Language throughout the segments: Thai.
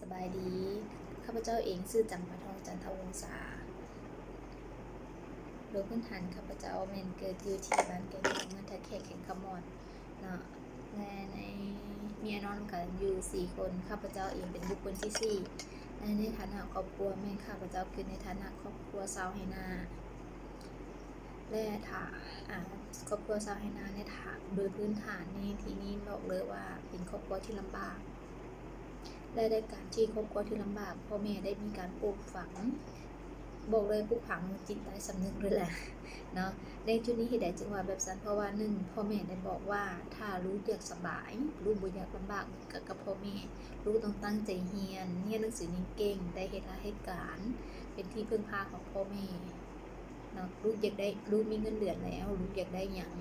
สบายดี ข้าพเจ้าเองชื่อจำปาทองจันทวงศาโดยพื้นฐานข้าพเจ้าแมนเกิดอยู่ที่บ้านแก่งเมืองท่าแขกแข่งขมอดเนาะและในเมียนอนกันอยู่สี่คน ข้าพเจ้าเองเป็นบุคคลที่สี่ในฐานะครอบครัวแม่ข้าพเจ้าคือในฐานะครอบครัวสาวไหนาและถาอ่าครอบครัวสาวไหนาในฐานโดยพื้นฐานในที่นี้บอกเลยว่าเป็นครอบครัวที่ลำบาก และในการที่ครอบครัวที่ลำบากพ่อแม่ได้มีการปลูกฝัง บอกเลยปลูกฝังจิตใต้สำนึกเลยแหละเนาะในจุดนี้เหตุใดจึงว่าแบบสั้นเพราะว่าหนึ่งพ่อแม่ได้บอกว่าถ้ารู้อยากสบายรู้บ่อยากลำบากกับกับพ่อแม่รู้ต้องตั้งใจเรียนเรียนหนังสือเก่งได้เหตุให้การ เป็นที่พึ่งพาของพ่อแม่เนาะลูกอยากได้ลูกมีเงินเดือนแล้วลูกอยากได้หยัง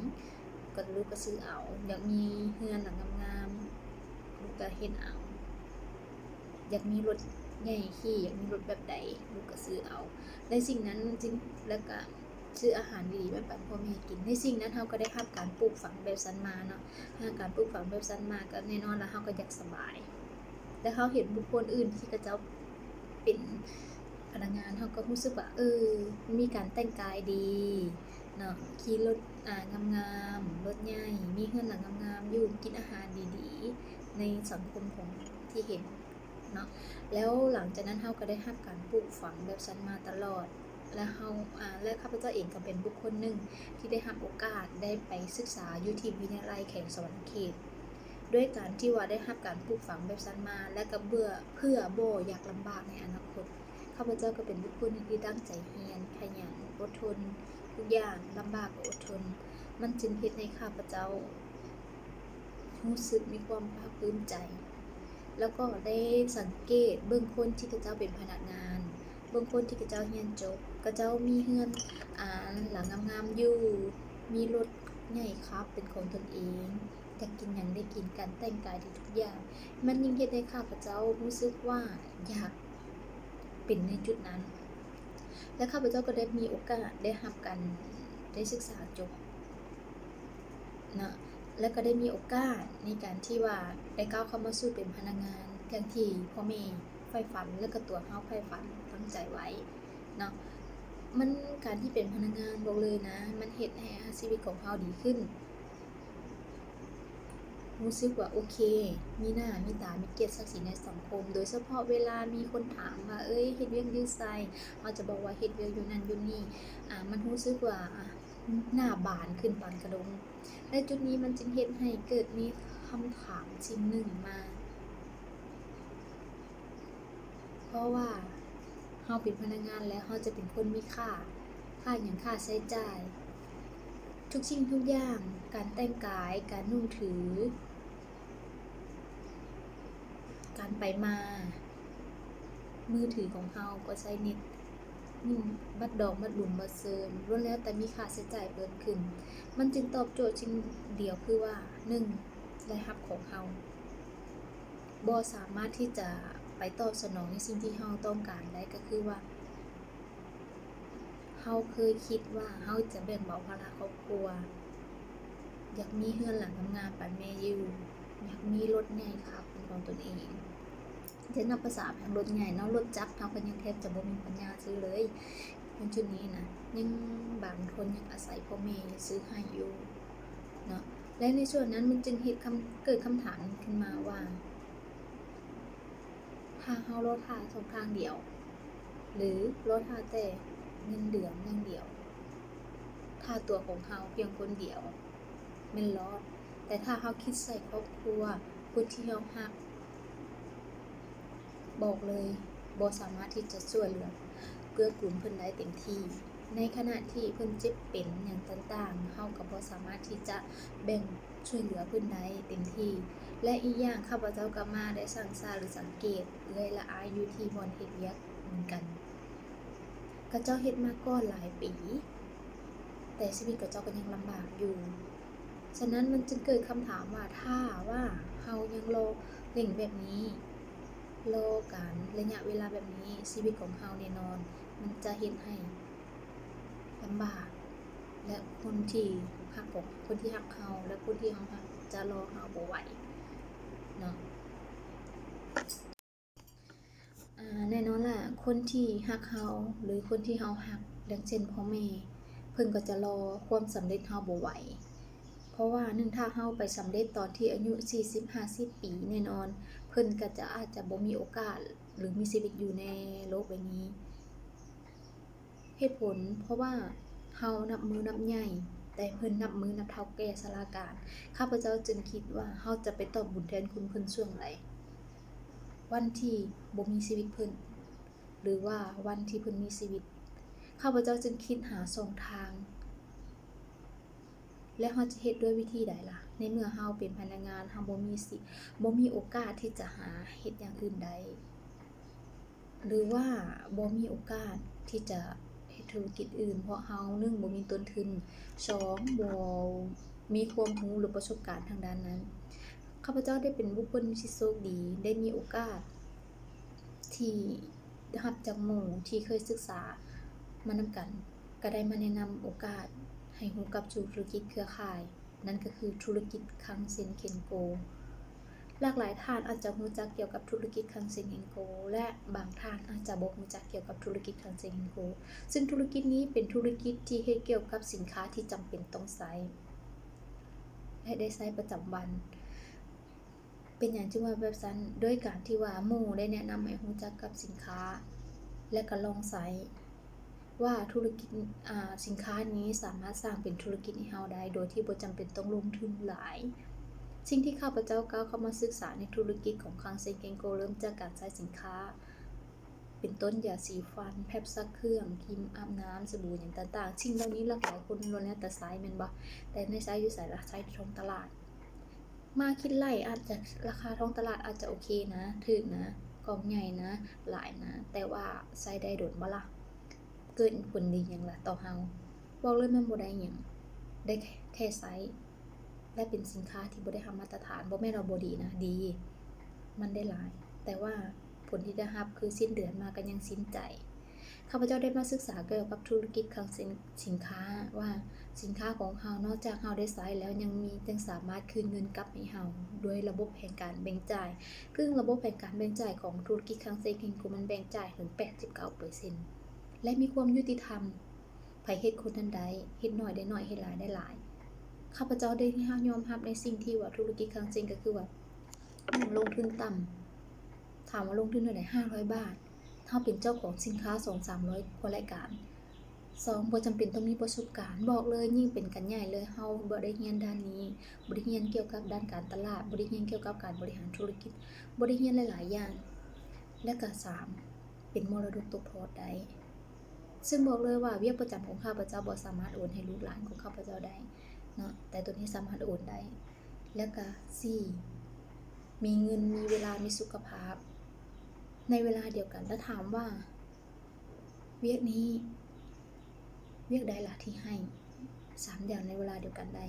ก็ลูกก็ซื้อเอา อยากมีเฮือนหลังงามๆลูกก็เฮ็ดเอา อยากมีรถใหญ่ขี่อยากมีรถแบบใดลูกก็ซื้อเอาในสิ่งนั้นจริงแล้วก็ซื้ออาหารดีๆมาปันพ่อแม่กินในสิ่งนั้นเราก็ได้รับการปลูกฝังแบบสันมาเนาะถ้าการปลูกฝังแบบสันมาก็แน่นอนแล้วเราก็อยากสบาย แต่เขาเห็นบุคคลอื่นที่กระเจ้าเป็นพนักงานเขาก็รู้สึกว่าเออ มีการแต่งกายดีเนาะขี่รถอ่างามๆรถใหญ่มีเฮือนหลังงามๆอยู่กินอาหารดีๆ ในสังคมของที่เห็น เนาะแล้วหลังจากนั้นเฮาก็ได้รับการปลูกฝังแบบฉันมาตลอด และเฮาอ่าและข้าพเจ้าเองก็เป็นบุคคลหนึ่งที่ได้รับโอกาสได้ไปศึกษาอยู่ที่วิทยาลัยแข่งสวรรค์เขตด้วยการที่ว่าได้รับการปลูกฝังแบบฉันมา และก็เบื่อเพื่อโบอยากลำบากในอนาคตข้าพเจ้าก็เป็นบุคคลที่ตั้งใจเรียนขยันอดทน ทุกอย่างลำบากอดทน มันจึงเฮ็ดให้ข้าพเจ้ารู้สึกมีความภาคภูมิใจ แล้วก็ได้สังเกตเบื้องคนที่กระเจ้าเป็นพนักงาน เบื้องคนที่กระเจ้าเรียนจบกระเจ้ามีเฮือนอ่าหลังงามๆอยู่ มีรถใหญ่ครับเป็นของตนเองอยากกินอย่างได้กินการแต่งกายดีทุกอย่าง มันยิ่งเฮ็ดให้ข้าพเจ้ารู้สึกว่าอยากเป็นในจุดนั้น และข้าพเจ้าก็ได้มีโอกาสได้รับการได้ศึกษาจบนะ และก็ได้มีโอกาสในการที่ว่าได้ก้าวเข้ามาสู่เป็นพนักงานอย่างที่พ่อแม่ใฝ่ฝันและก็ตัวเฮาใฝ่ฝันตั้งใจไว้เนาะมันการที่เป็นพนักงานบอกเลยนะ มันเฮ็ดให้ชีวิตของเฮาดีขึ้นรู้สึกว่าโอเค มีหน้า มีตา มีเกียรติศักดิ์ศรีในสังคม โดยเฉพาะเวลามีคนถามว่า เอ้ย เฮ็ดเวียกอยู่ไสเราจะบอกว่าเฮ็ดเวียกอยู่นั่นอยู่นี่ อ่า มันรู้สึกว่า หน้าบานขึ้นปานกระดงและจุดนี้มันจึงเฮ็ดให้เกิดมีคำถามชิ้นหนึ่งมา เพราะว่าเฮาเป็นพนักงานแล้วเฮาจะเป็นคนมีค่า ค่าอย่างค่าใช้จ่าย ทุกสิ่งทุกอย่าง การแต่งกาย การนุ่งถือ การไปมา มือถือของเฮาก็ใช้เน็ต บัดดอกบัดบุ่มบัดเซินล้วนแล้วแต่มีค่าใช้จ่ายเพิ่มขึ้น มันจึงตอบโจทย์ชิ้นเดียวคือว่าหนึ่งรายรับของเฮาบ่สามารถที่จะไปตอบสนองในสิ่งที่เฮาต้องการได้ก็คือว่าเฮาเคยคิดว่าเฮาจะแบ่งเบาภาระครอบครัว อยากมีเฮือนหลังทำงามๆปันแม่อยู่อยากมีรถใหญ่ขับเป็นของตนเอง เช่นนับภาษาแผงรถใหญ่เนาะรถจักรเฮาก็ยังแทบจะบ่มีปัญญาซื้อเลยในจุดนี้นะยังบางคนยังอาศัยพ่อแม่ซื้อให้อยู่เนาะและในส่วนนั้นมันจึงเหตุคำเกิดคำถามขึ้นมาว่า ถ้าเฮารถทาสองทางเดียว หรือรถทาแต่เงินเดือนอย่างเดียวถ้าตัวของเฮาเพียงคนเดียวมันรอดแต่ถ้าเฮาคิดใส่ครอบครัวผู้ที่เฮาฮัก บอกเลยบสามารถที่จะช่วยเหลือเกื้อกูลเพิ่นได้เต็มที่ ในขณะที่เพิ่อนเจ็บเป็นอย่างต่างๆเฮาก็บ่สามารถที่จะแบ่งช่วยเหลือเพิ่นได้เต็มที่ และอีกอย่างข้าพเจ้าก็มาได้สั่งสาหรือสังเกตเอื้อยละอายอยู่ที่บอนเฮ็ดเวียกเหมือนกันกระเจ้าเฮ็ดมาก่อนหลายปี แต่ชีวิตกระเจ้าก็ยังลำบากอยู่ฉะนั้นมันจึงเกิดคำถามว่าถ้าว่าเฮายังรอเร่งแบบนี้ รอการระยะเวลาแบบนี้ชีวิตของเฮาแน่นอน มันจะเฮ็ดให้ลำบาก และคนที่ฮักผมคนที่ฮักเฮาและคนที่เฮาฮักจะรอเฮาบ่ไหวเนาะแน่นอนล่ะ คนที่ฮักเฮาหรือคนที่เฮาฮักดังเช่นพ่อแม่เพิ่นก็จะรอความสำเร็จเฮาบ่ไหว เพราะว่าหนึ่งถ้าเฮาไปสำเร็จตอนที่อายุ 40-50 ปีแน่นอน เพิ่นก็จะอาจจะบ่มีโอกาสหรือมีชีวิตอยู่ในโลกใบนี้ เหตุผลเพราะว่าเฮานับมือนับใหญ่แต่เพิ่นนับมือนับเท่าแก่สลาการข้าพเจ้าจึงคิดว่าเฮาจะไปตอบบุญแทนคุณเพิ่นช่วงไหนวันที่บ่มีชีวิตเพิ่นหรือว่าวันที่เพิ่นมีชีวิตข้าพเจ้าจึงคิดหาสองทาง และเฮาจะเฮ็ดด้วยวิธีใดล่ะ ในเมื่อเฮาเป็นพนักงานเฮาบ่มีสิบ่มีโอกาสที่จะหาเฮ็ดอย่างอื่นใดหรือว่าบ่มีโอกาสที่จะเฮ็ดธุรกิจอื่น เพราะเฮาหนึ่งบ่มีต้นทุนสองบ่มีความรู้หรือประสบการณ์ทางด้านนั้นข้าพเจ้าได้เป็นบุคคลที่โชคดีได้มีโอกาส ที่รับจากหมู่ที่เคยศึกษามานำกัน ก็ได้มาแนะนำโอกาส ให้รู้กับธุรกิจเครือข่าย นั่นก็คือธุรกิจคังเซนเคนโก หลากหลายท่านอาจจะรู้จักเกี่ยวกับธุรกิจคังเซนเคนโก และบางท่านอาจจะบ่รู้จักเกี่ยวกับธุรกิจคังเซนเคนโก ซึ่งธุรกิจนี้เป็นธุรกิจที่เฮ็ดเกี่ยวกับสินค้าที่จำเป็นต้องใช้และได้ใช้ประจำวัน เป็นอย่างที่ว่าแบบนั้นด้วยการที่ว่าหมู่ได้แนะนำให้รู้จักกับสินค้า และก็ลองใช้ ว่าธุรกิจสินค้านี้สามารถสร้างเป็นธุรกิจให้เฮาได้ โดยที่บ่จำเป็นต้องลงทุนหลาย สิ่งที่ข้าพเจ้าก้าวเข้ามาศึกษาในธุรกิจของคังเซนเกงโกเริ่มจากการใช้สินค้า เป็นต้นยาสีฟัน แพบซักเครื่องครีมอาบน้ำสบู่อย่างต่างๆสิ่งเหล่านี้หลากหลายคนล้วนแล้วแต่ใช้แม่นบ่แต่ในใช้อยู่ใส่ละใช้ท้องตลาด มาคิดไล่อาจจะราคาท้องตลาดอาจจะโอเคนะถูกนะกองใหญ่นะ หลายนะ แต่ว่าใช้ได้โดดบ่ล่ะ เกิดผลดีหยังละต่อเฮาบอกเลยมันบ่ได้หยังได้แค่แค่ใช้และเป็นสินค้าที่บ่ได้ทำมาตรฐานบ่แม่นว่าบ่ดีนะดี มันได้หลาย แต่ว่าผลที่ได้รับคือสิ้นเดือนมาก็ยังสิ้นใจข้าพเจ้าได้มาศึกษาเกี่ยวกับธุรกิจคลังสินสินค้าว่าสินค้าของเฮานอกจากเฮาได้ใช้แล้วยังมียังสามารถคืนเงินกลับให้เฮาด้วยระบบแห่งการแบ่งจ่ายซึ่งระบบแห่งการแบ่งจ่ายของธุรกิจคลังเซคิงกูมันแบ่งจ่ายถึง 89% และมีความยุติธรรมไผเฮ็ดคนนั้นใดเฮ็ดน้อยได้หน้อยเฮ็ดหลายได้หลาย ข้าพเจ้าได้ยอมรับในสิ่งที่ว่าธุรกิจคลังเซงก็คือว่าหนึ่งลงทุนต่ำถามว่าลงทุนเท่าไหร่500บาทถ้าเป็นเจ้าของสินค้า2-300กว่ารายการสองบ่จำเป็นต้องมีประสบการณ์บอกเลยยิ่งเป็นกันใหญ่เลยเฮาบ่ได้เรียนด้านนี้บ่ได้เรียนเกี่ยวกับด้านการตลาดบ่ได้เรียนเกี่ยวกับการบริหารธุรกิจบ่ได้เรียนหลาย ๆ อย่าง และก็สามเป็นมรดกตกทอดได้ ซึ่งบอกเลยว่าเวียกประจำของข้าพเจ้าบ่สามารถโอนให้ลูกหลานของข้าพเจ้าได้เนาะแต่ตัวนี้สามารถโอนได้ แล้วก็สี่มีเงินมีเวลามีสุขภาพ ในเวลาเดียวกันแล้วถามว่า เวียกนี้ เวียกใดล่ะที่ให้สามอย่างในเวลาเดียวกันได้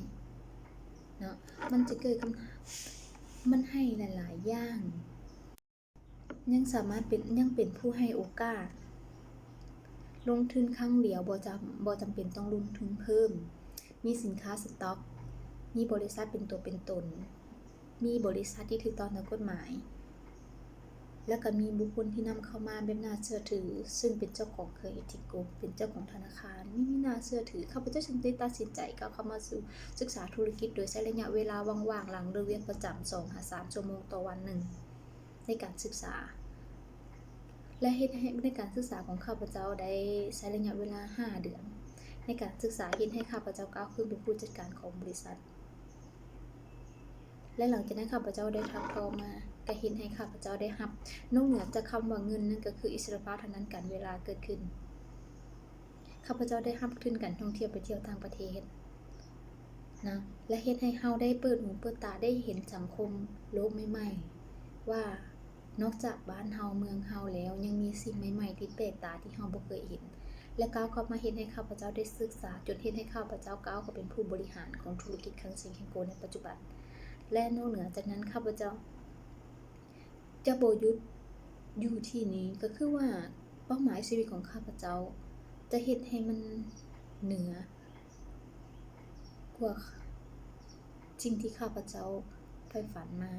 เนาะมันจะเกิดคำถามมันให้หลาย ๆ อย่าง ยังสามารถเป็นยังเป็นผู้ให้โอกาส ลงทุนครั้งเดียวบ่จำบ่จำเป็นต้องลงทุนเพิ่ม มีสินค้าสต็อก มีบริษัทเป็นตัวเป็นตน มีบริษัทที่ถูกต้องตามกฎหมาย แล้วก็มีบุคคลที่นำเข้ามาแบบน่าเชื่อถือ ซึ่งเป็นเจ้าของเครือติโกเป็นเจ้าของธนาคารนี่มีน่าเชื่อถือข้าพเจ้าจึงได้ตัดสินใจก้าวเข้ามาสู่ศึกษาธุรกิจโดยใช้ระยะเวลาว่างๆหลังเรียนประจำ2หา3ชั่วโมงต่อวันหนึ่งในการศึกษา และเฮ็ดให้ในการศึกษาของข้าพเจ้าได้ใช้ระยะเวลา 5 เดือน ในการศึกษาเฮ็ดให้ข้าพเจ้าก้าวขึ้นเป็นผู้จัดการของบริษัท และหลังจากนั้นข้าพเจ้าได้ทับทอมาก็เห็นให้ข้าพเจ้าได้รับนอกเหนือจากคำว่าเงินนั่นก็คืออิสรภาพทางนั้นการเวลาเกิดขึ้นข้าพเจ้าได้รับทุนการท่องเที่ยวไปเที่ยวต่างประเทศนะและเฮ็ดให้เฮาได้เปิดหูเปิดตาได้เห็นสังคมโลกใหม่ๆว่า นอกจากบ้านเฮาเมืองเฮาแล้วยังมีสิ่งใหม่ๆที่แปลกตาที่เฮาบ่เคยเห็น และก้าวเข้ามาเฮ็ดให้ข้าพเจ้าได้ศึกษาจนเฮ็ดให้ข้าพเจ้าก้าวเข้าเป็นผู้บริหารของธุรกิจคังสิงแคงโกในปัจจุบัน และนอกเหนือจากนั้นข้าพเจ้าจะโบยุดอยู่ที่นี้ก็คือว่าเป้าหมายชีวิตของข้าพเจ้า จะเฮ็ดให้มันเหนือกว่าสิ่งที่ข้าพเจ้าใฝ่ฝันมา